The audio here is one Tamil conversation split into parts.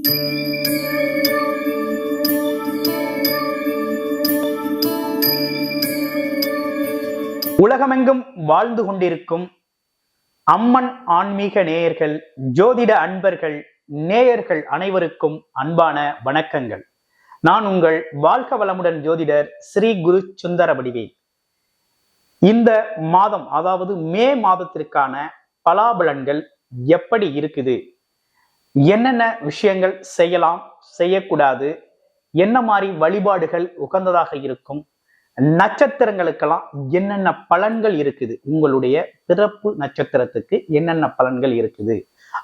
உலகமெங்கும் வாழ்ந்து கொண்டிருக்கும் அம்மன் ஆன்மீக நேயர்கள் ஜோதிட அன்பர்கள் நேயர்கள் அனைவருக்கும் அன்பான வணக்கங்கள். நான் உங்கள் வாழ்க வளமுடன் ஜோதிடர் ஸ்ரீ குரு சுந்தர வடிவேல். இந்த மாதம் அதாவது மே மாதத்திற்கான பலாபலன்கள் எப்படி இருக்குது? என்னென்ன விஷயங்கள் செய்யலாம் செய்யக்கூடாது என்ன மாதிரி வழிபாடுகள் உகந்ததாக இருக்கும் நட்சத்திரங்களுக்கெல்லாம் என்னென்ன பலன்கள் இருக்குது உங்களுடைய பிறப்பு நட்சத்திரத்துக்கு என்னென்ன பலன்கள் இருக்குது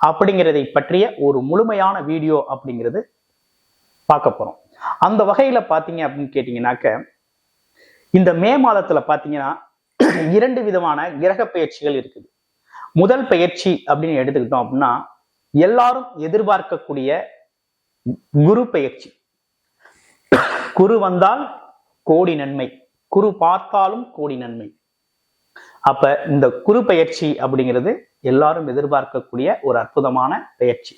அப்படிங்கிறதை பற்றிய ஒரு முழுமையான வீடியோ அப்படிங்கிறது பார்க்க போறோம். அந்த வகையில பாத்தீங்க அப்படின்னு கேட்டீங்கன்னாக்க இந்த மே மாதத்துல பாத்தீங்கன்னா இரண்டு விதமான கிரக பயிற்சிகள் இருக்குது. முதல் பயிற்சி அப்படின்னு எடுத்துக்கிட்டோம் அப்படின்னா எல்லாரும் எதிர்பார்க்கக்கூடிய குரு பயிற்சி குரு வந்தால் கோடி நன்மை. குரு பார்த்தாலும் கோடி நன்மை. அப்ப இந்த குரு பயிற்சி அப்படிங்கிறது எல்லாரும் எதிர்பார்க்கக்கூடிய ஒரு அற்புதமான பயிற்சி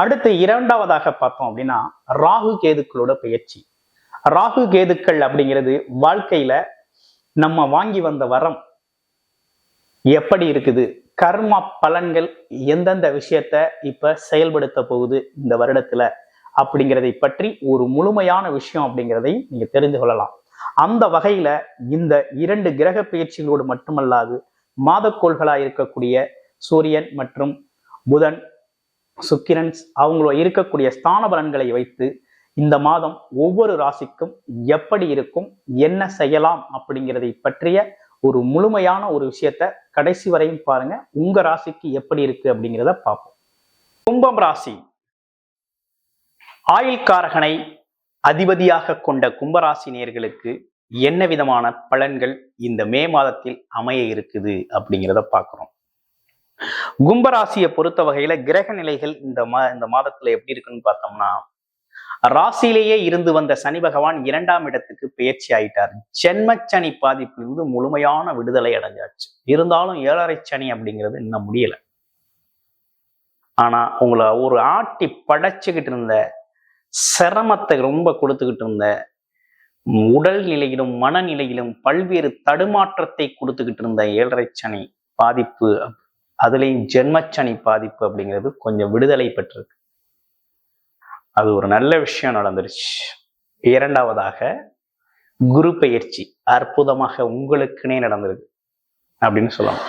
அடுத்து இரண்டாவதாக பார்த்தோம் அப்படின்னா ராகு கேதுக்களோட பயிற்சி ராகு கேதுக்கள் அப்படிங்கிறது வாழ்க்கையில நம்ம வாங்கி வந்த வரம் எப்படி இருக்குது? கர்ம பலன்கள் எந்தெந்த விஷயத்த இப்ப செயல்படுத்த போகுது இந்த வருடத்துல அப்படிங்கிறதை பற்றி ஒரு முழுமையான விஷயம் அப்படிங்கிறதை நீங்க தெரிந்து கொள்ளலாம். அந்த வகையில இந்த இரண்டு கிரக பயிற்சிகளோடு மட்டுமல்லாது மாதக்கோள்களா இருக்கக்கூடிய சூரியன் மற்றும் புதன் சுக்கிரன் அவங்கள இருக்கக்கூடிய ஸ்தான பலன்களை வைத்து இந்த மாதம் ஒவ்வொரு ராசிக்கும் எப்படி இருக்கும் என்ன செய்யலாம் அப்படிங்கிறதை பற்றிய ஒரு முழுமையான ஒரு விஷயத்த கடைசி வரையும் பாருங்க. உங்க ராசிக்கு எப்படி இருக்கு அப்படிங்கிறத பார்ப்போம். கும்பம் ராசி. ஆயுள்காரகனை அதிபதியாக கொண்ட கும்பராசி நேர்களுக்கு என்ன விதமான பலன்கள் இந்த மே மாதத்தில் அமைய இருக்குது அப்படிங்கிறத பார்க்குறோம். கும்பராசியை பொறுத்த வகையில கிரக நிலைகள் இந்த மா இந்த மாதத்துல எப்படி இருக்குன்னு பார்த்தோம்னா ராசியிலேயே இருந்து வந்த சனி பகவான் இரண்டாம் இடத்துக்கு பயிற்சி ஆயிட்டார். ஜென்ம சனி பாதிப்பிலிருந்து முழுமையான விடுதலை அடைஞ்சாச்சு. இருந்தாலும் ஏழரை சனி அப்படிங்கிறது இன்னும் முடியல. ஆனா உங்களை ஒரு ஆட்டி படைச்சுக்கிட்டு இருந்த சிரமத்தை ரொம்ப கொடுத்துக்கிட்டு இருந்த உடல் நிலையிலும் மனநிலையிலும் பல்வேறு தடுமாற்றத்தை கொடுத்துக்கிட்டு இருந்த ஏழரை சனி பாதிப்பு அதுலேயும் ஜென்மச்சனி பாதிப்பு அப்படிங்கிறது கொஞ்சம் விடுதலை பெற்றிருக்கு. அது ஒரு நல்ல விஷயம் நடந்துருச்சு. இரண்டாவதாக குரு பயிற்சி அற்புதமாக உங்களுக்குனே நடந்திருக்கு அப்படின்னு சொல்லலாம்.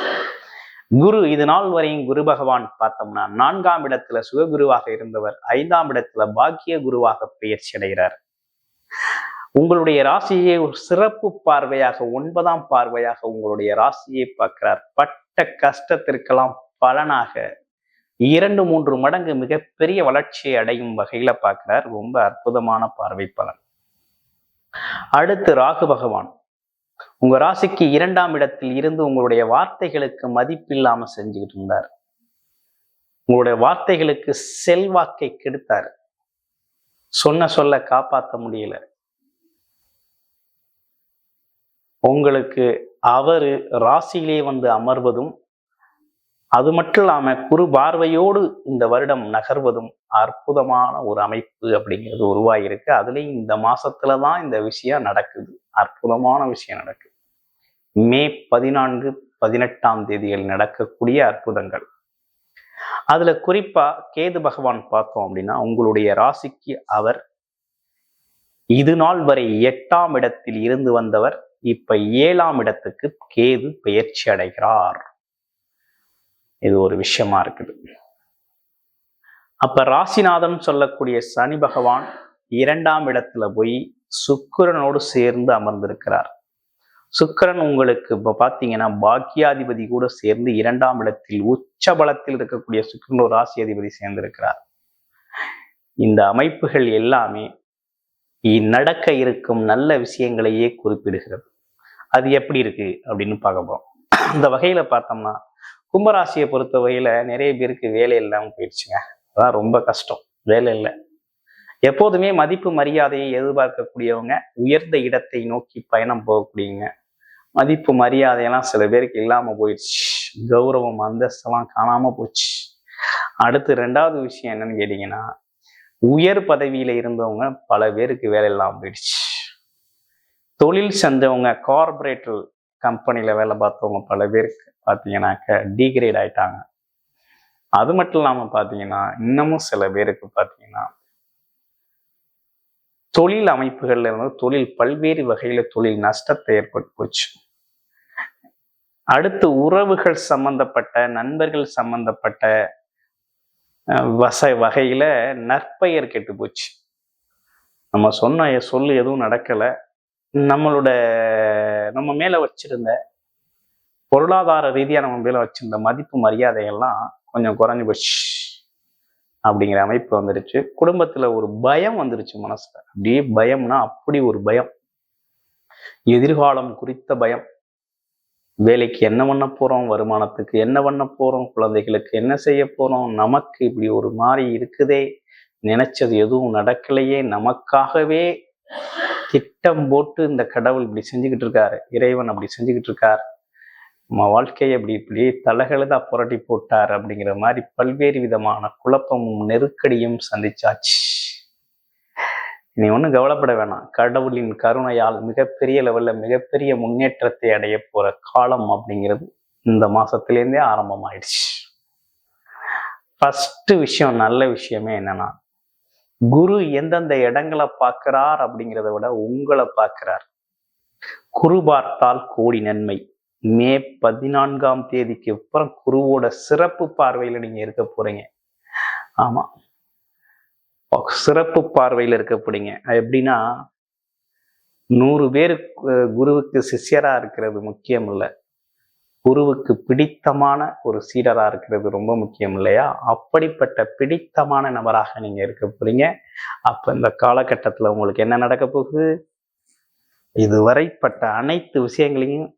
குரு இது நாள் வரையும் குரு பகவான் பார்த்தோம்னா நான்காம் இடத்துல சுககுருவாக இருந்தவர் ஐந்தாம் இடத்துல பாக்கிய குருவாக பயிற்சி அடைகிறார். உங்களுடைய ராசியை ஒரு சிறப்பு பார்வையாக ஒன்பதாம் பார்வையாக உங்களுடைய ராசியை பார்க்கிறார். பட்ட கஷ்டத்திற்கெல்லாம் பலனாக இரண்டு மூன்று மடங்கு மிகப்பெரிய வளர்ச்சியை அடையும் வகையில பார்க்கிறார். ரொம்ப அற்புதமான பார்வை பலன் அடுத்து ராகு பகவான். உங்க ராசிக்கு இரண்டாம் இடத்தில் இருந்து உங்களுடைய வார்த்தைகளுக்கு மதிப்பில்லாம செஞ்சுக்கிட்டு இருந்தார். உங்களுடைய வார்த்தைகளுக்கு செல்வாக்கை கெடுத்தார். சொன்ன சொல்ல காப்பாற்ற முடியல. உங்களுக்கு அவரு ராசியிலே வந்து அமர்வதும் அது மட்டும் இல்லாம குரு பார்வையோடு இந்த வருடம் நகர்வதும் அற்புதமான ஒரு அமைப்பு அப்படிங்கிறது உருவாகியிருக்கு. அதுலேயும் இந்த மாசத்துல தான் இந்த விஷயம் நடக்குது. அற்புதமான விஷயம் நடக்குது. மே பதினான்கு பதினெட்டாம் தேதியில் நடக்கக்கூடிய அற்புதங்கள். அதுல குறிப்பா கேது பகவான் பார்த்தோம் அப்படின்னா உங்களுடைய ராசிக்கு அவர் இது நாள் வரை எட்டாம் இடத்தில் இருந்து வந்தவர். இப்ப ஏழாம் இடத்துக்கு கேது பெயர்ச்சி அடைகிறார். இது ஒரு விஷயமா இருக்குது. அப்ப ராசிநாதன் சொல்லக்கூடிய சனி பகவான் இரண்டாம் இடத்துல போய் சுக்கிரனோடு சேர்ந்து அமர்ந்திருக்கிறார். சுக்கிரன் உங்களுக்கு இப்போ பார்த்தீங்கன்னா பாக்கியாதிபதி கூட சேர்ந்து இரண்டாம் இடத்தில் உச்ச பலத்தில் இருக்கக்கூடிய சுக்கிரனோட ராசி அதிபதி சேர்ந்திருக்கிறார். இந்த அமைப்புகள் எல்லாமே நடக்க இருக்கும் நல்ல விஷயங்களையே குறிப்பிடுகிறது. அது எப்படி இருக்கு அப்படின்னு பார்க்க போறோம். அந்த வகையில பார்த்தோம்னா கும்பராசியை பொறுத்த வகையில நிறைய பேருக்கு வேலை இல்லாமல் போயிடுச்சுங்க. அதான் ரொம்ப கஷ்டம். வேலை இல்லை. எப்போதுமே மதிப்பு மரியாதையை எதிர்பார்க்கக்கூடியவங்க உயர்ந்த இடத்தை நோக்கி பயணம் போகக்கூடியவங்க. மதிப்பு மரியாதையெல்லாம் சில பேருக்கு இல்லாமல் போயிடுச்சு. கௌரவம் அந்தஸ்தெல்லாம் காணாமல் போச்சு. அடுத்து ரெண்டாவது விஷயம் என்னன்னு கேட்டீங்கன்னா உயர் பதவியில இருந்தவங்க பல பேருக்கு வேலை இல்லாமல் போயிடுச்சு. தொழில் செஞ்சவங்க கார்பரேட்டர் கம்பெனியில் வேலை பார்த்தவங்க பல பேருக்கு பார்த்தீங்கன்னாக்க டிகிரேட் ஆயிட்டாங்க. அது மட்டும் இல்லாம பார்த்தீங்கன்னா இன்னமும் சில பேருக்கு பார்த்தீங்கன்னா தொழில் அமைப்புகள்ல இருந்து தொழில் பல்வேறு வகையில தொழில் நஷ்டத்தை ஏற்பட்டு போச்சு. அடுத்து உறவுகள் சம்பந்தப்பட்ட நண்பர்கள் சம்பந்தப்பட்ட வச வகையில நற்பெயர் கெட்டு போச்சு. நம்ம சொன்ன சொல்லு எதுவும் நடக்கல. நம்மளோட நம்ம மேல வச்சிருந்த பொருளாதார ரீதியாக நம்ம மேல வச்சிருந்த மதிப்பு மரியாதையெல்லாம் கொஞ்சம் குறைஞ்சி போச்சு. அப்படிங்கிற அமைப்பு வந்துருச்சு குடும்பத்துல ஒரு பயம் வந்துருச்சு மனசுல. அப்படியே பயம்னா அப்படி ஒரு பயம். எதிர்காலம் குறித்த பயம். வேலைக்கு என்ன பண்ண போறோம் வருமானத்துக்கு என்ன பண்ண போறோம் குழந்தைகளுக்கு என்ன செய்ய போறோம் நமக்கு இப்படி ஒரு மாதிரி இருக்குதே. நினைச்சது எதுவும் நடக்கலையே. நமக்காகவே திட்டம் போட்டு இந்த கடவுள் இப்படி செஞ்சுக்கிட்டு இருக்காரு. இறைவன் அப்படி செஞ்சுக்கிட்டு இருக்கார். நம்ம வாழ்க்கையை அப்படி இப்படி தலகழுதா புரட்டி போட்டார் அப்படிங்கிற மாதிரி பல்வேறு விதமான குழப்பமும் நெருக்கடியும் சந்திச்சாச்சு. நீ ஒன்றும் கவலைப்பட வேணாம். கடவுளின் கருணையால் மிகப்பெரிய லெவல்ல மிகப்பெரிய முன்னேற்றத்தை அடைய போற காலம் அப்படிங்கிறது இந்த மாசத்திலேருந்தே ஆரம்பமாயிடுச்சு. ஃபஸ்ட்டு விஷயம் நல்ல விஷயமே என்னன்னா குரு எந்தெந்த இடங்களை பார்க்கிறார் அப்படிங்கிறத விட உங்களை பார்க்கிறார். குரு பார்த்தால் கோடி நன்மை. மே பதினான்காம் தேதிக்கு அப்புறம் குருவோட சிறப்பு பார்வையில் நீங்க இருக்க போறீங்க. ஆமா. சிறப்பு பார்வையில் இருக்க போறீங்க. அது எப்படின்னா நூறு பேர் குருவுக்கு சிஷ்யராக இருக்கிறது முக்கியம் இல்லை. குருவுக்கு பிடித்தமான ஒரு சீடரா இருக்கிறது ரொம்ப முக்கியம் இல்லையா? அப்படிப்பட்ட பிடித்தமான நபராக நீங்க இருக்க போறீங்க. அப்ப இந்த காலகட்டத்தில் உங்களுக்கு என்ன நடக்க போகுது? இதுவரைப்பட்ட அனைத்து விஷயங்களையும்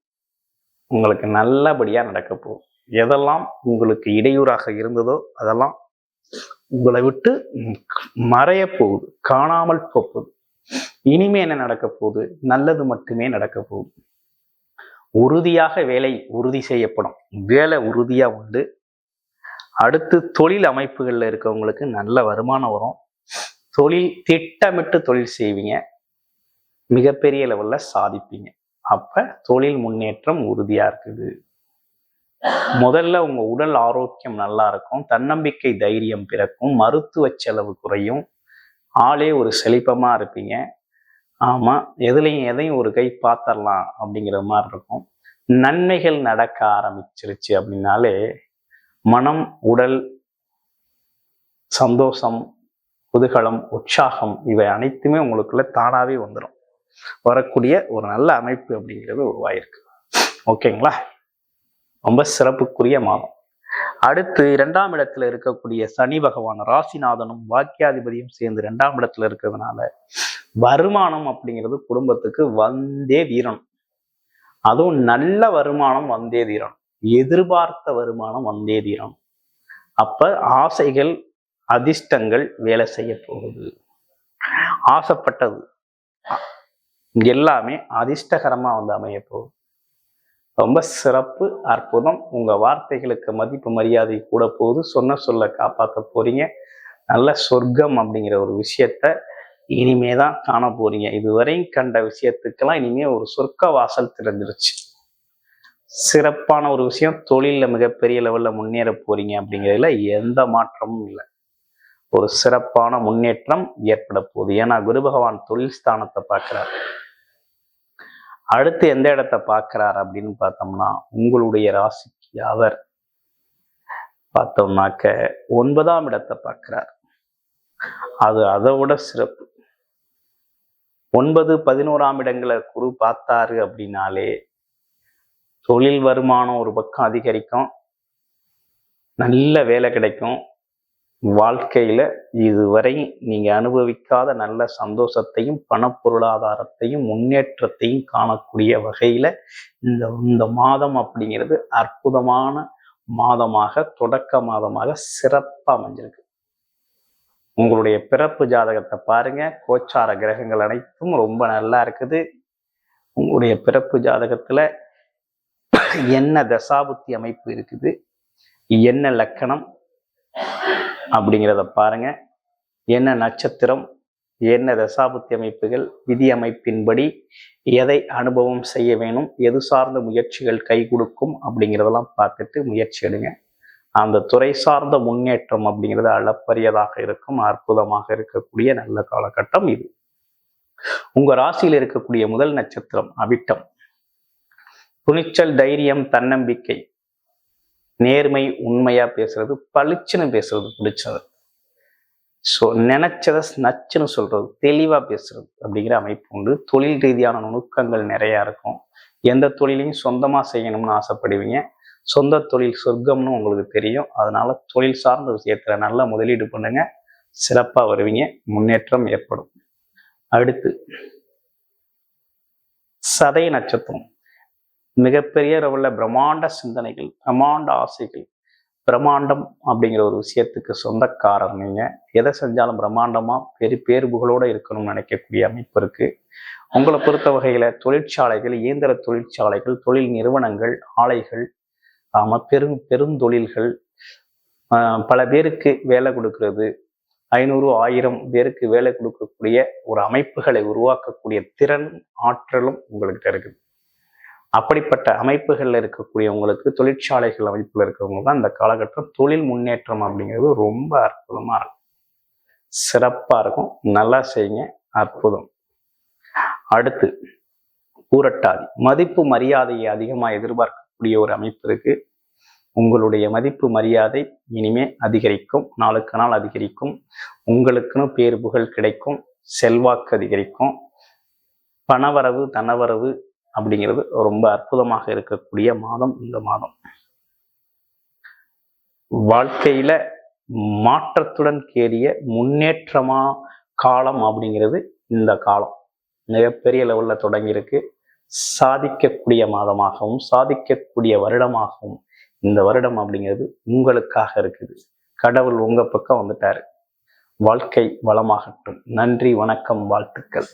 உங்களுக்கு நல்லபடியாக நடக்க போகும் எதெல்லாம் உங்களுக்கு இடையூறாக இருந்ததோ அதெல்லாம் உங்களை விட்டு மறைய போகுது. காணாமல் போகுது. இனிமே என்ன நடக்க போகுது? நல்லது மட்டுமே நடக்க போகுது. உறுதியாக வேலை உறுதி செய்யப்படும். வேலை உறுதியாக உண்டு. அடுத்து தொழில் அமைப்புகளில் இருக்கவங்களுக்கு நல்ல வருமானம் வரும். தொழில் திட்டமிட்டு தொழில் செய்வீங்க. மிகப்பெரிய லெவலில் சாதிப்பீங்க. அப்ப தொழில் முன்னேற்றம் உறுதியா இருக்குது. முதல்ல உங்க உடல் ஆரோக்கியம் நல்லா இருக்கும் தன்னம்பிக்கை தைரியம் பிறக்கும் மருத்துவ செலவு குறையும் ஆளே ஒரு செழிப்பமா இருப்பீங்க. ஆமா எதுலையும் எதையும் ஒரு கை பார்த்தரலாம் அப்படிங்கிற மாதிரி இருக்கும். நன்மைகள் நடக்க ஆரம்பிச்சிருச்சு அப்படின்னாலே மனம் உடல் சந்தோஷம் குதூகலம் உற்சாகம் இவை அனைத்துமே உங்களுக்குள்ள தானாவே வந்துடும் வரக்கூடிய ஒரு நல்ல அமைப்பு அப்படிங்கிறது உருவாயிருக்கு. ஓகேங்களா? ரொம்ப சிறப்புக்குரிய மாதம். அடுத்து இரண்டாம் இடத்துல இருக்கக்கூடிய சனி பகவான் ராசிநாதனும் வாக்கியாதிபதியும் சேர்ந்து இரண்டாம் இடத்துல இருக்கிறதுனால வருமானம் அப்படிங்கிறது குடும்பத்துக்கு வந்தே வீரணும் அதுவும் நல்ல வருமானம் வந்தே தீரணும். எதிர்பார்த்த வருமானம் வந்தே தீரணும். அப்ப ஆசைகள் அதிர்ஷ்டங்கள் வேலை செய்ய போகுது. ஆசைப்பட்டது. எல்லாமே அதிர்ஷ்டகரமாக வந்து அமைய ரொம்ப சிறப்பு அற்புதம். உங்கள் வார்த்தைகளுக்கு மதிப்பு மரியாதை கூட போகுது. சொன்ன சொல்ல காப்பாற்ற போறீங்க. நல்ல சொர்க்கம் அப்படிங்கிற ஒரு விஷயத்த இனிமே தான் காண போறீங்க. இதுவரையும் கண்ட விஷயத்துக்கெல்லாம் இனிமே ஒரு சொர்க்க வாசல் திறந்துருச்சு. சிறப்பான ஒரு விஷயம். தொழிலில் மிகப்பெரிய லெவல்ல முன்னேற போறீங்க அப்படிங்கிறதுல எந்த மாற்றமும் இல்லை. ஒரு சிறப்பான முன்னேற்றம் ஏற்பட போகுது. ஏன்னா குரு பகவான் தொழில் ஸ்தானத்தை பார்க்கிறார். அடுத்து எந்த இடத்தை பார்க்கிறார் அப்படின்னு பார்த்தோம்னா உங்களுடைய ராசிக்கு அவர் பார்த்தோம்னாக்க ஒன்பதாம் இடத்தை பார்க்கிறார். அது அதை விட சிறப்பு. ஒன்பது பதினோராம் இடங்களை குரு பார்த்தாரு அப்படின்னாலே தொழில் வருமானம் ஒரு பக்கம் அதிகரிக்கும். நல்ல வேலை கிடைக்கும். வாழ்க்கையில இதுவரை நீங்க அனுபவிக்காத நல்ல சந்தோஷத்தையும் பண பொருளாதாரத்தையும் முன்னேற்றத்தையும் காணக்கூடிய வகையில இந்த இந்த மாதம் அப்படிங்கிறது அற்புதமான மாதமாக தொடக்க மாதமாக சிறப்பாக அமைஞ்சிருக்கு. உங்களுடைய பிறப்பு ஜாதகத்தை பாருங்க. கோச்சார கிரகங்கள் அனைத்தும் ரொம்ப நல்லா இருக்குது. உங்களுடைய பிறப்பு ஜாதகத்துல என்ன தசாபுத்தி அமைப்பு இருக்குது? என்ன லக்கணம்? அப்படிங்கிறத பாருங்க. என்ன நட்சத்திரம் என்ன தசாபுத்தி அமைப்புகள் விதி அமைப்பின்படி எதை அனுபவம் செய்ய வேணும் எது சார்ந்த முயற்சிகள் கை கொடுக்கும் அப்படிங்கிறதெல்லாம் பார்த்துட்டு முயற்சி எடுங்க. அந்த துறை சார்ந்த முன்னேற்றம் அப்படிங்கிறது அளப்பரியதாக இருக்கும் அற்புதமாக இருக்கக்கூடிய நல்ல காலகட்டம் இது. உங்க ராசியில் இருக்கக்கூடிய முதல் நட்சத்திரம் அவிட்டம். துணிச்சல் தைரியம் தன்னம்பிக்கை. நேர்மை உண்மையா பேசுறது பளிச்சுன்னு பேசுறது பிடிச்சது. ஸோ நினைச்சதை நச்சுன்னு சொல்றது தெளிவா பேசுறது அப்படிங்கிற அமைப்பு உண்டு. தொழில் ரீதியான நுணுக்கங்கள் நிறைய இருக்கும். எந்த தொழிலையும் சொந்தமா செய்யணும்னு ஆசைப்படுவீங்க. சொந்த தொழில் சொர்க்கம்னு உங்களுக்கு தெரியும். அதனால தொழில் சார்ந்த விஷயத்துல நல்லா முதலீடு பண்ணுங்க. சிறப்பா வருவீங்க. முன்னேற்றம் ஏற்படும். அடுத்து சதை நட்சத்திரம். மிகப்பெரிய அளவுல பிரம்மாண்ட சிந்தனைகள் பிரம்மாண்ட ஆசைகள் பிரம்மாண்டம் அப்படிங்கிற ஒரு விஷயத்துக்கு சொந்தக்காரர் நீங்க. எதை செஞ்சாலும் பிரம்மாண்டமா பெரிய பேர்புகளோட இருக்கணும்னு நினைக்கக்கூடிய அமைப்பு இருக்கு. உங்களை பொறுத்த வகையில தொழிற்சாலைகள் இயந்திர தொழிற்சாலைகள் தொழில் நிறுவனங்கள் ஆலைகள் ஆமா பெரும் பெருந்தொழில்கள் பல பேருக்கு வேலை கொடுக்கறது. ஐநூறு ஆயிரம் பேருக்கு வேலை கொடுக்கக்கூடிய ஒரு அமைப்புகளை உருவாக்கக்கூடிய திறன் ஆற்றலும் உங்கள்கிட்ட இருக்குது. அப்படிப்பட்ட அமைப்புகளில் இருக்கக்கூடியவங்களுக்கு தொழிற்சாலைகள் அமைப்பில் இருக்கிறவங்க தான் இந்த காலகட்டம் தொழில் முன்னேற்றம் அப்படிங்கிறது ரொம்ப அற்புதமா இருக்கும். சிறப்பா இருக்கும். நல்லா செய்யுங்க. அற்புதம். அடுத்து பூரட்டாதி மதிப்பு மரியாதையை அதிகமாக எதிர்பார்க்கக்கூடிய ஒரு அமைப்பு இருக்கு. உங்களுடைய மதிப்பு மரியாதை இனிமே அதிகரிக்கும். நாளுக்கு நாள் அதிகரிக்கும். உங்களுக்குன்னு பேர் புகழ் கிடைக்கும். செல்வாக்கு அதிகரிக்கும். பணவரவு தனவரவு அப்படிங்கிறது ரொம்ப அற்புதமாக இருக்கக்கூடிய மாதம் இந்த மாதம். வாழ்க்கையில மாற்றத்துடன் கேறிய முன்னேற்றமா காலம் அப்படிங்கிறது இந்த காலம். மிகப்பெரிய லெவல்ல தொடங்கியிருக்கு. சாதிக்கக்கூடிய மாதமாகவும் சாதிக்கக்கூடிய வருடமாகவும் இந்த வருடம் அப்படிங்கிறது உங்களுக்காக இருக்குது. கடவுள் உங்க பக்கம் வந்துட்டாரு. வாழ்க்கை வளமாகட்டும். நன்றி வணக்கம் வாழ்த்துக்கள்.